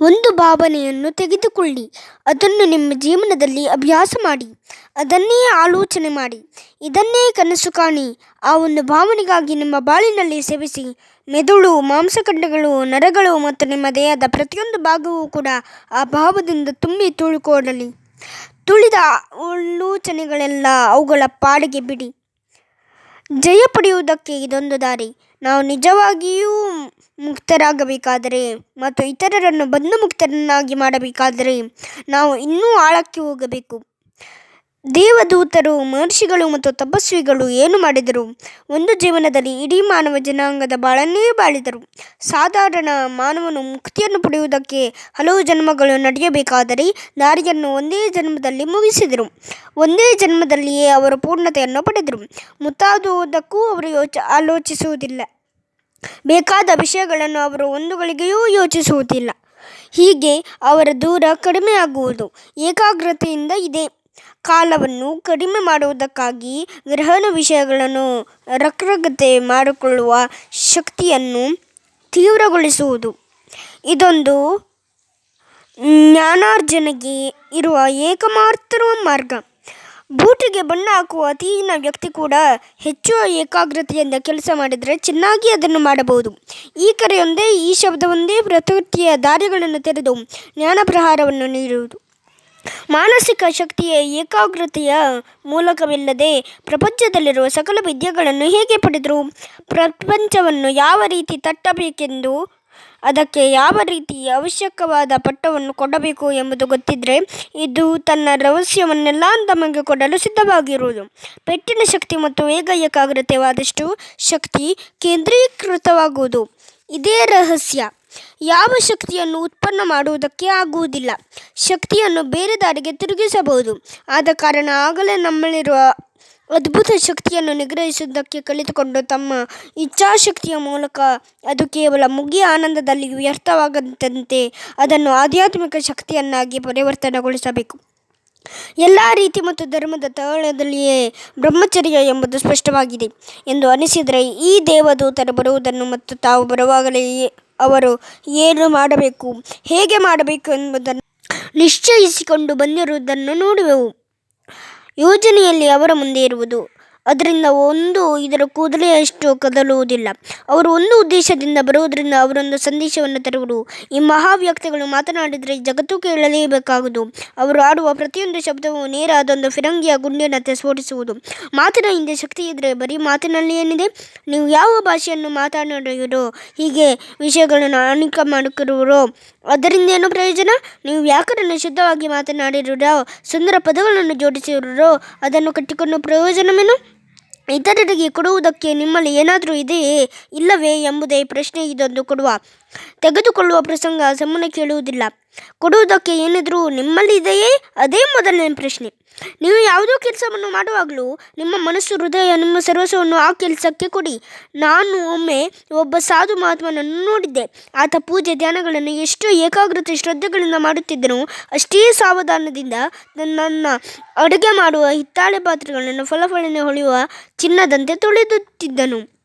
ಒಂದು ಭಾವನೆಯನ್ನು ತೆಗೆದುಕೊಳ್ಳಿ. ಅದನ್ನು ನಿಮ್ಮ ಜೀವನದಲ್ಲಿ ಅಭ್ಯಾಸ ಮಾಡಿ. ಅದನ್ನೇ ಆಲೋಚನೆ ಮಾಡಿ. ಇದನ್ನೇ ಕನಸು ಕಾಣಿ. ಆ ಒಂದು ಭಾವನೆಗಾಗಿ ನಿಮ್ಮ ಬಾಳಿನಲ್ಲಿ ಸೇವಿಸಿ. ಮೆದುಳು, ಮಾಂಸಖಂಡಗಳು, ನರಗಳು ಮತ್ತು ನಿಮ್ಮ ದೇಹದ ಪ್ರತಿಯೊಂದು ಭಾಗವೂ ಕೂಡ ಆ ಭಾವದಿಂದ ತುಂಬಿ ತುಳುಕೋಡಲಿ ತುಳಿದ ಆಲೋಚನೆಗಳೆಲ್ಲ ಅವುಗಳ ಪಾಡಿಗೆ ಬಿಡಿ. ಜಯ ಪಡೆಯುವುದಕ್ಕೆ ಇದೊಂದು ದಾರಿ. ನಾವು ನಿಜವಾಗಿಯೂ ಮುಕ್ತರಾಗಬೇಕಾದರೆ ಮತ್ತು ಇತರರನ್ನು ಬಂಧಮುಕ್ತರನ್ನಾಗಿ ಮಾಡಬೇಕಾದರೆ ನಾವು ಇನ್ನೂ ಆಳಕ್ಕೆ ಹೋಗಬೇಕು. ದೇವದೂತರು, ಮಹರ್ಷಿಗಳು ಮತ್ತು ತಪಸ್ವಿಗಳು ಏನು ಮಾಡಿದರು? ಒಂದು ಜೀವನದಲ್ಲಿ ಇಡೀ ಮಾನವ ಜನಾಂಗದ ಬಾಳನ್ನೇ ಬಾಳಿದರು. ಸಾಧಾರಣ ಮಾನವನು ಮುಕ್ತಿಯನ್ನು ಪಡೆಯುವುದಕ್ಕೆ ಹಲವು ಜನ್ಮಗಳು ನಡೆಯಬೇಕಾದರೆ ದಾರಿಯನ್ನು ಒಂದೇ ಜನ್ಮದಲ್ಲಿ ಮುಗಿಸಿದರು. ಒಂದೇ ಜನ್ಮದಲ್ಲಿಯೇ ಅವರು ಪೂರ್ಣತೆಯನ್ನು ಪಡೆದರು. ಮುತ್ತಾದುವುದಕ್ಕೂ ಅವರು ಯೋಚ, ಆಲೋಚಿಸುವುದಿಲ್ಲ. ಬೇಕಾದ ವಿಷಯಗಳನ್ನು ಅವರು ಒಂದು ಗಳಿಗೆಯೂ ಯೋಚಿಸುವುದಿಲ್ಲ. ಹೀಗೆ ಅವರ ದೂರ ಕಡಿಮೆಯಾಗುವುದು ಏಕಾಗ್ರತೆಯಿಂದ ಇದೆ. ಕಾಲವನ್ನು ಕಡಿಮೆ ಮಾಡುವುದಕ್ಕಾಗಿ ಗ್ರಹಣ ವಿಷಯಗಳನ್ನು ರಕ್ರಗತೆ ಮಾಡಿಕೊಳ್ಳುವ ಶಕ್ತಿಯನ್ನು ತೀವ್ರಗೊಳಿಸುವುದು. ಇದೊಂದು ಜ್ಞಾನಾರ್ಜನೆಗೆ ಇರುವ ಏಕಮಾತ್ರ ಮಾರ್ಗ. ಬೂಟಿಗೆ ಬಣ್ಣ ಹಾಕುವ ಅತಿಹೀನ ವ್ಯಕ್ತಿ ಕೂಡ ಹೆಚ್ಚು ಏಕಾಗ್ರತೆಯಿಂದ ಕೆಲಸ ಮಾಡಿದರೆ ಚೆನ್ನಾಗಿ ಅದನ್ನು ಮಾಡಬಹುದು. ಈ ಕರೆಯೊಂದೇ ಈ ಶಬ್ದವೊಂದೇ ಪ್ರಕೃತಿಯ ದಾರಿಗಳನ್ನು ತೆರೆದು ಜ್ಞಾನಪ್ರಹಾರವನ್ನು ನೀಡುವುದು. ಮಾನಸಿಕ ಶಕ್ತಿಯ ಏಕಾಗ್ರತೆಯ ಮೂಲಕವಿಲ್ಲದೆ ಪ್ರಪಂಚದಲ್ಲಿರುವ ಸಕಲ ವಿದ್ಯೆಗಳನ್ನು ಹೇಗೆ ಪಡೆದರು? ಪ್ರಪಂಚವನ್ನು ಯಾವ ರೀತಿ ತಟ್ಟಬೇಕೆಂದು, ಅದಕ್ಕೆ ಯಾವ ರೀತಿ ಅವಶ್ಯಕವಾದ ಪಟ್ಟವನ್ನು ಕೊಡಬೇಕು ಎಂಬುದು ಗೊತ್ತಿದ್ದರೆ ಇದು ತನ್ನ ರಹಸ್ಯವನ್ನೆಲ್ಲ ತಮಗೆ ಕೊಡಲು ಸಿದ್ಧವಾಗಿರುವುದು. ಪೆಟ್ಟಿನ ಶಕ್ತಿ ಮತ್ತು ವೇಗ ಏಕಾಗ್ರತೆವಾದಷ್ಟು ಶಕ್ತಿ ಕೇಂದ್ರೀಕೃತವಾಗುವುದು. ಇದೇ ರಹಸ್ಯ. ಯಾವ ಶಕ್ತಿಯನ್ನು ಉತ್ಪನ್ನ ಮಾಡುವುದಕ್ಕೆ ಆಗುವುದಿಲ್ಲ. ಶಕ್ತಿಯನ್ನು ಬೇರೆ ದಾರಿಗೆ ತಿರುಗಿಸಬಹುದು. ಆದ ಕಾರಣ ಆಗಲೇ ನಮ್ಮಲ್ಲಿರುವ ಅದ್ಭುತ ಶಕ್ತಿಯನ್ನು ನಿಗ್ರಹಿಸುವುದಕ್ಕೆ ಕಲಿತುಕೊಂಡು ತಮ್ಮ ಇಚ್ಛಾಶಕ್ತಿಯ ಮೂಲಕ ಅದು ಕೇವಲ ಮುಗಿಯ ಆನಂದದಲ್ಲಿ ವ್ಯರ್ಥವಾಗದಂತೆ ಅದನ್ನು ಆಧ್ಯಾತ್ಮಿಕ ಶಕ್ತಿಯನ್ನಾಗಿ ಪರಿವರ್ತನೆಗೊಳಿಸಬೇಕು. ಎಲ್ಲ ರೀತಿ ಮತ್ತು ಧರ್ಮದ ತಳದಲ್ಲಿಯೇ ಬ್ರಹ್ಮಚರ್ಯ ಎಂಬುದು ಸ್ಪಷ್ಟವಾಗಿದೆ. ಎಂದು ಅನಿಸಿದರೆ ಈ ದೇವದೂತರು ಬರುವುದನ್ನು ಮತ್ತು ತಾವು ಬರುವಾಗಲೇ ಅವರು ಏನು ಮಾಡಬೇಕು ಹೇಗೆ ಮಾಡಬೇಕು ಎಂಬುದನ್ನು ನಿಶ್ಚಯಿಸಿಕೊಂಡು ಬಂದಿರುವುದನ್ನು ನೋಡುವೆವು. ಯೋಜನೆಯಲ್ಲಿ ಅವರ ಮುಂದೆ ಇರುವುದು ಅದರಿಂದ ಒಂದು ಇದರ ಕೂದಲೆಯಷ್ಟು ಕದಲುವುದಿಲ್ಲ. ಅವರು ಒಂದು ಉದ್ದೇಶದಿಂದ ಬರುವುದರಿಂದ ಅವರೊಂದು ಸಂದೇಶವನ್ನು ತರುವರು ಈ ಮಹಾವ್ಯಕ್ತಿಗಳು ಮಾತನಾಡಿದರೆ ಜಗತ್ತು ಕೇಳಲೇಬೇಕಾಗುವುದು. ಅವರು ಆಡುವ ಪ್ರತಿಯೊಂದು ಶಬ್ದವೂ ನೇರ ಅದೊಂದು ಫಿರಂಗಿಯ ಗುಂಡಿನಂತೆ ಸ್ಫೋಟಿಸುವುದು ಮಾತಿನ ಹಿಂದೆ ಶಕ್ತಿ ಇದ್ದರೆ ಬರೀ ಮಾತಿನಲ್ಲಿ ಏನಿದೆ? ನೀವು ಯಾವ ಭಾಷೆಯನ್ನು ಮಾತನಾಡುವಿರೋ, ಹೀಗೆ ವಿಷಯಗಳನ್ನು ಅಣಿಕ ಮಾಡುತ್ತಿರುವರೋ, ಅದರಿಂದ ಏನು ಪ್ರಯೋಜನ? ನೀವು ವ್ಯಾಕರಣ ಶುದ್ಧವಾಗಿ ಮಾತನಾಡಿರೋ ಸುಂದರ ಪದಗಳನ್ನು ಜೋಡಿಸಿರೋ ಅದನ್ನು ಕಟ್ಟಿಕೊಂಡು ಪ್ರಯೋಜನವೇನು? ಇತರರಿಗೆ ಕೊಡುವುದಕ್ಕೆ ನಿಮ್ಮಲ್ಲಿ ಏನಾದರೂ ಇದೆಯೇ? ಇಲ್ಲವೇ ಎಂಬುದೇ ಪ್ರಶ್ನೆ ಇದೊಂದು ಕೊಡುವ. ತೆಗೆದುಕೊಳ್ಳುವ ಪ್ರಸಂಗ ಸುಮ್ಮನೆ ಕೇಳುವುದಿಲ್ಲ. ಕೊಡುವುದಕ್ಕೆ ಏನಾದರೂ ನಿಮ್ಮಲ್ಲಿ ಇದೆಯೇ? ಅದೇ ಮೊದಲನೇ ಪ್ರಶ್ನೆ. ನೀವು ಯಾವುದೋ ಕೆಲಸವನ್ನು ಮಾಡುವಾಗಲೂ ನಿಮ್ಮ ಮನಸ್ಸು, ಹೃದಯ, ನಿಮ್ಮ ಸರ್ವಸ್ವವನ್ನು ಆ ಕೆಲಸಕ್ಕೆ ಕೊಡಿ. ನಾನು ಒಮ್ಮೆ ಒಬ್ಬ ಸಾಧು ಮಹಾತ್ಮನನ್ನು ನೋಡಿದ್ದೆ. ಆತ ಪೂಜೆ ಧ್ಯಾನಗಳನ್ನು ಎಷ್ಟು ಏಕಾಗ್ರತೆ ಶ್ರದ್ಧೆಗಳಿಂದ ಮಾಡುತ್ತಿದ್ದನೋ. ಅಷ್ಟೇ ಸಾವಧಾನದಿಂದ ನನ್ನ ಅಡುಗೆ ಮಾಡುವ ಹಿತ್ತಾಳೆ ಪಾತ್ರೆಗಳನ್ನು, ಫಲಫಲನೆ ಹೊಳೆಯುವ ಚಿನ್ನದಂತೆ ತೊಳೆದುತ್ತಿದ್ದನು.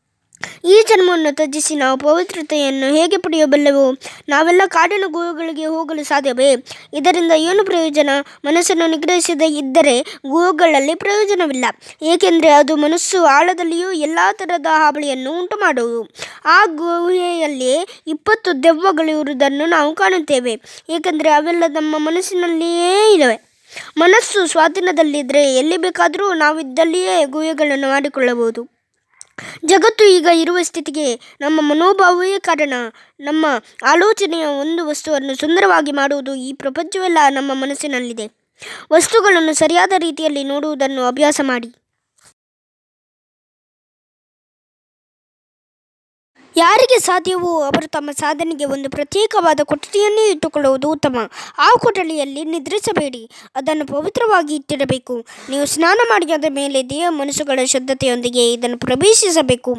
ಈ ಜನ್ಮವನ್ನು ತ್ಯಜಿಸಿ ನಾವು ಪವಿತ್ರತೆಯನ್ನು ಹೇಗೆ ಪಡೆಯಬಲ್ಲೆವು ನಾವೆಲ್ಲ ಕಾಡಿನ ಗುಹೆಗಳಿಗೆ ಹೋಗಲು ಸಾಧ್ಯವೇ? ಇದರಿಂದ ಏನು ಪ್ರಯೋಜನ? ಮನಸ್ಸನ್ನು ನಿಗ್ರಹಿಸದೇ ಇದ್ದರೆ ಗುಹೆಗಳಲ್ಲಿ ಪ್ರಯೋಜನವಿಲ್ಲ. ಏಕೆಂದರೆ ಅದು ಮನಸ್ಸು ಆಳದಲ್ಲಿಯೂ ಎಲ್ಲ ಥರದ ಹಾವಳಿಯನ್ನು ಉಂಟು ಮಾಡುವುದು ಆ ಗುಹೆಯಲ್ಲಿ ಇಪ್ಪತ್ತು ದೆವ್ವಗಳಿರುವುದನ್ನು ನಾವು ಕಾಣುತ್ತೇವೆ. ಏಕೆಂದರೆ ಅವೆಲ್ಲ ನಮ್ಮ ಮನಸ್ಸಿನಲ್ಲಿಯೇ ಇವೆ. ಮನಸ್ಸು ಸ್ವಾಧೀನದಲ್ಲಿದ್ದರೆ ಎಲ್ಲಿ ಬೇಕಾದರೂ ನಾವಿದ್ದಲ್ಲಿಯೇ ಗುಹೆಗಳನ್ನು ಮಾಡಿಕೊಳ್ಳಬಹುದು. ಜಗತ್ತು ಈಗ ಇರುವ ಸ್ಥಿತಿಗೆ ನಮ್ಮ ಮನೋಭಾವವೇ ಕಾರಣ. ನಮ್ಮ ಆಲೋಚನೆಯ ಒಂದು ವಸ್ತುವನ್ನು ಸುಂದರವಾಗಿ ಮಾಡುವುದು ಈ ಪ್ರಪಂಚವೆಲ್ಲ, ನಮ್ಮ ಮನಸ್ಸಿನಲ್ಲಿದೆ. ವಸ್ತುಗಳನ್ನು ಸರಿಯಾದ ರೀತಿಯಲ್ಲಿ ನೋಡುವುದನ್ನು ಅಭ್ಯಾಸ ಮಾಡಿ. ಯಾರಿಗೆ ಸಾಧ್ಯವೋ ಅವರು ತಮ್ಮ ಸಾಧನೆಗೆ ಒಂದು ಪ್ರತ್ಯೇಕವಾದ ಕೊಠಡಿಯನ್ನೇ ಇಟ್ಟುಕೊಳ್ಳುವುದು ಉತ್ತಮ. ಆ ಕೊಠಡಿಯಲ್ಲಿ ನಿದ್ರಿಸಬೇಡಿ. ಅದನ್ನು ಪವಿತ್ರವಾಗಿ ಇಟ್ಟಿರಬೇಕು ನೀವು ಸ್ನಾನ ಮಾಡಿದ ಮೇಲೆ ದೇಹ ಮನಸ್ಸುಗಳ ಶುದ್ಧತೆಯೊಂದಿಗೆ ಇದನ್ನು ಪ್ರವೇಶಿಸಬೇಕು.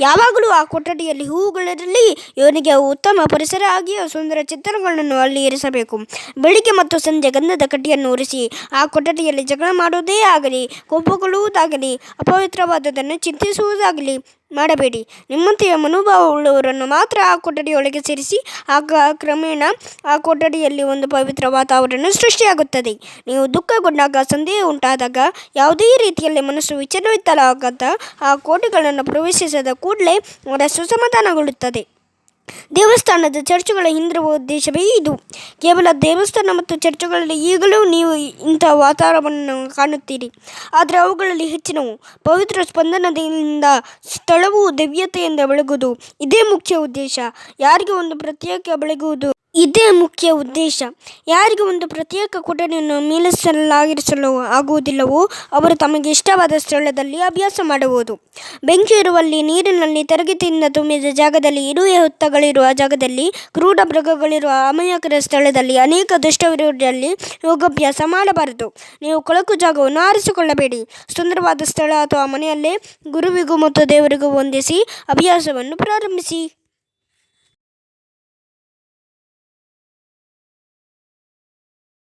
ಯಾವಾಗಲೂ ಆ ಕೊಠಡಿಯಲ್ಲಿ ಹೂವುಗಳಿರಲಿ ಇವನಿಗೆ ಉತ್ತಮ ಪರಿಸರ ಆಗಿಯೋ ಸುಂದರ ಚಿತ್ರಗಳನ್ನು ಅಲ್ಲಿ ಇರಿಸಬೇಕು. ಬೆಳಿಗ್ಗೆ ಮತ್ತು ಸಂಜೆ ಗಂಧದ ಕಡ್ಡಿಯನ್ನು ಉರಿಸಿ, ಆ ಕೊಠಡಿಯಲ್ಲಿ ಜಗಳ ಮಾಡುವುದೇ ಆಗಲಿ ಕೋಪಗೊಳ್ಳುವುದಾಗಲಿ ಅಪವಿತ್ರವಾದದನ್ನು ಚಿಂತಿಸುವುದಾಗಲಿ ಮಾಡಬೇಡಿ. ನಿಮ್ಮಂತೆಯ ಮನೋಭಾವವುಳ್ಳವರನ್ನು ಮಾತ್ರ ಆ ಕೊಠಡಿಯೊಳಗೆ ಸೇರಿಸಿ, ಆಗ ಕ್ರಮೇಣ ಆ ಕೊಠಡಿಯಲ್ಲಿ ಒಂದು ಪವಿತ್ರ ವಾತಾವರಣ ಸೃಷ್ಟಿಯಾಗುತ್ತದೆ. ನೀವು ದುಃಖಗೊಂಡಾಗ, ಸಂದೇಹ ಉಂಟಾದಾಗ, ಯಾವುದೇ ರೀತಿಯಲ್ಲಿ ಮನಸ್ಸು ವಿಚಲಿತವಾಗದ ಆ ಕೋಟೆಗಳನ್ನು ಪ್ರವೇಶಿಸಿದ ಕೂಡಲೇ ಮನಸ್ಸು ಸಮಾಧಾನಗೊಳ್ಳುತ್ತದೆ ದೇವಸ್ಥಾನದ ಚರ್ಚುಗಳ ಹಿಂದಿರುವ ಉದ್ದೇಶವೇ ಇದು. ಕೇವಲ ದೇವಸ್ಥಾನ ಮತ್ತು ಚರ್ಚುಗಳಲ್ಲಿ ಈಗಲೂ ನೀವು ಇಂತಹ ವಾತಾವರಣವನ್ನು ಕಾಣುತ್ತೀರಿ. ಆದರೆ ಅವುಗಳಲ್ಲಿ ಹೆಚ್ಚಿನವು. ಪವಿತ್ರ ಸ್ಪಂದನದಿಂದ ಸ್ಥಳವು ದಿವ್ಯತೆಯಿಂದ ಬೆಳಗುವುದು ಇದೇ ಮುಖ್ಯ ಉದ್ದೇಶ. ಯಾರಿಗೆ ಒಂದು ಪ್ರತ್ಯೇಕ ಬೆಳಗುವುದು ಇದೇ ಮುಖ್ಯ ಉದ್ದೇಶ. ಯಾರಿಗೆ ಒಂದು ಪ್ರತ್ಯೇಕ ಕೊಠಡಿಯನ್ನು ಮೀಸಲಾಗಿರಿಸಲು ಆಗುವುದಿಲ್ಲವೋ ಅವರು ತಮಗೆ ಇಷ್ಟವಾದ ಸ್ಥಳದಲ್ಲಿ ಅಭ್ಯಾಸ ಮಾಡಬಹುದು. ಬೆಂಕಿ ಇರುವಲ್ಲಿ, ನೀರಿನಲ್ಲಿ ತರಗತಿಯಿಂದ ತುಂಬಿದ ಜಾಗದಲ್ಲಿ, ಇರುವೆ ಹುತ್ತಗಳಿರುವ ಜಾಗದಲ್ಲಿ ಕ್ರೂಢ ಮೃಗಗಳಿರುವ ಅಮಾಯಕರ ಸ್ಥಳದಲ್ಲಿ ಅನೇಕ ದುಷ್ಟವಿರುವುದರಲ್ಲಿ ಯೋಗಾಭ್ಯಾಸ ಮಾಡಬಾರದು. ನೀವು ಕೊಳಕು ಜಾಗವನ್ನು ಆರಿಸಿಕೊಳ್ಳಬೇಡಿ. ಸುಂದರವಾದ ಸ್ಥಳ ಅಥವಾ ಮನೆಯಲ್ಲೇ ಗುರುವಿಗೂ ಮತ್ತು ದೇವರಿಗೂ ವಂದಿಸಿ ಅಭ್ಯಾಸವನ್ನು ಪ್ರಾರಂಭಿಸಿ.